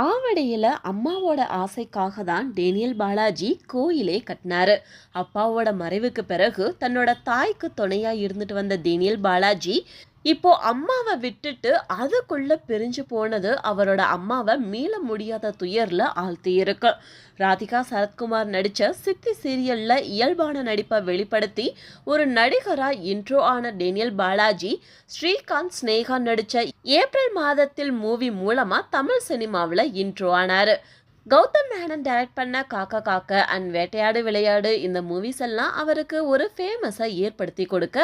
ஆவடியில் அம்மாவோட ஆசைக்காக தான் டேனியல் பாலாஜி கோயிலே கட்டினாரு. அப்பாவோட மறைவுக்கு பிறகு தன்னோட தாய்க்கு துணையாக இருந்துட்டு வந்த டேனியல் பாலாஜி இப்போ அம்மாவை விட்டுட்டு அதுக்குள்ள பிரிஞ்சு போனது அவரோட அம்மாவை மீள முடியாத துயர்ல ஆழ்த்தி இருக்கு. ராதிகா சரத்குமார் நடிச்ச சித்தி சீரியல்ல இயல்பான நடிப்பை வெளிப்படுத்தி ஒரு நடிகரா இன்ட்ரோ ஆன டேனியல் பாலாஜி ஸ்ரீகாந்த் ஸ்னேகா நடிச்ச ஏப்ரல் மாதத்தில் மூவி மூலமா தமிழ் சினிமாவில் இன்ட்ரோ ஆனாரு. கௌதம் மேனன் டைரக்ட் பண்ண காக்கா காக்க அண்ட் வேட்டையாடு விளையாடு இந்த மூவிஸ் எல்லாம் அவருக்கு ஒரு ஃபேமஸை ஏற்படுத்தி கொடுக்க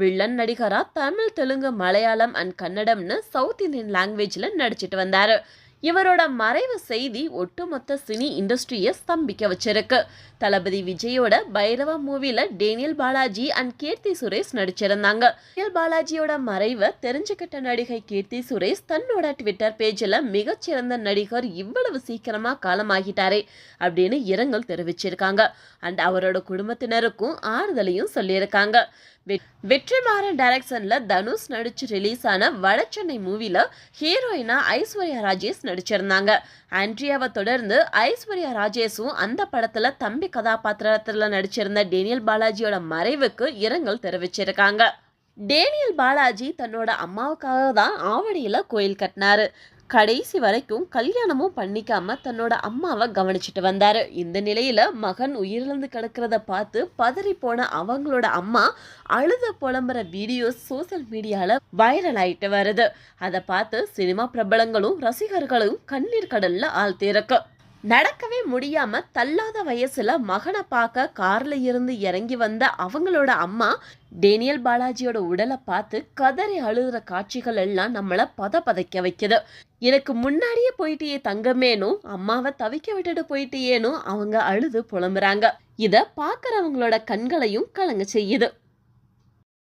வில்லன் நடிகராக தமிழ் தெலுங்கு மலையாளம் அண்ட் கன்னடம்னு சவுத் இந்தியன் லாங்குவேஜில் நடிச்சிட்டு வந்தார். இவரோட மறைவு செய்தி ஒட்டுமொத்த சினி இண்டஸ்ட்ரியை ஸ்தம்பிக்க வச்சிருக்கு. தளபதி விஜயோட பைரவா மூவில டேனியல் பாலாஜி அண்ட் கீர்த்தி சுரேஷ் நடிச்சிருந்தாங்க. டேனியல் பாலாஜியோட மறைவை தெரிஞ்சுக்கிட்ட நடிகை கீர்த்தி சுரேஷ் தன்னோட ட்விட்டர் பேஜில் மிகச்சிறந்த நடிகர் இவ்வளவு சீக்கிரமா காலமாகிட்டாரே அப்படின்னு இரங்கல் தெரிவிச்சிருக்காங்க. அண்ட் அவரோட குடும்பத்தினருக்கும் ஆறுதலையும் சொல்லியிருக்காங்க. வெ- வெற்றிமாறன் டைரக்ஷன்ல தனுஷ் நடிச்சு ரிலீஸ் ஆன வடச்சென்னை மூவில ஹீரோயினா ஐஸ்வர்யா ராஜேஷ் நடிச்சிருந்தாங்க. ஆண்ட்ரியாவை தொடர்ந்து ஐஸ்வர்யா ராஜேஷும் அந்த படத்துல தம்பி கதாபாத்திரத்துல நடிச்சிருந்த டேனியல் பாலாஜியோட மறைவுக்கு இரங்கல் தெரிவிச்சிருக்காங்க. டேனியல் பாலாஜி தன்னோட அம்மாவுக்காக தான் ஆவடியில் கோயில் கட்டினாரு. கடைசி வரைக்கும் கல்யாணமும் பண்ணிக்காம தன்னோட அம்மாவை கவனிச்சிட்டு வந்தாரு. இந்த நிலையில மகன் உயிரிழந்து கிடக்கிறத பார்த்து பதறி போன அவங்களோட அம்மா அழுத புலம்புற வீடியோஸ் சோஷியல் மீடியால வைரல் ஆயிட்டு வருது. அதை பார்த்து சினிமா பிரபலங்களும் ரசிகர்களும் கண்ணீர் கடல்ல ஆழ்த்திருக்கு நடக்கவே முடியாம தள்ளாத வயசுல மகனை பார்க்க கார்ல இருந்து இறங்கி வந்த அவங்களோட அம்மா டேனியல் பாலாஜியோட உடலை பார்த்து கதறி அழுகிற காட்சிகள் எல்லாம் நம்மளை பத பதைக்க வைக்குது. எனக்கு முன்னாடியே போயிட்டியே தங்கமேனும் அம்மாவை தவிக்க விட்டுட்டு போயிட்டியேனும் அவங்க அழுது புலம்புறாங்க. இதை பார்க்குறவங்களோட கண்களையும் கலங்க செய்யுது.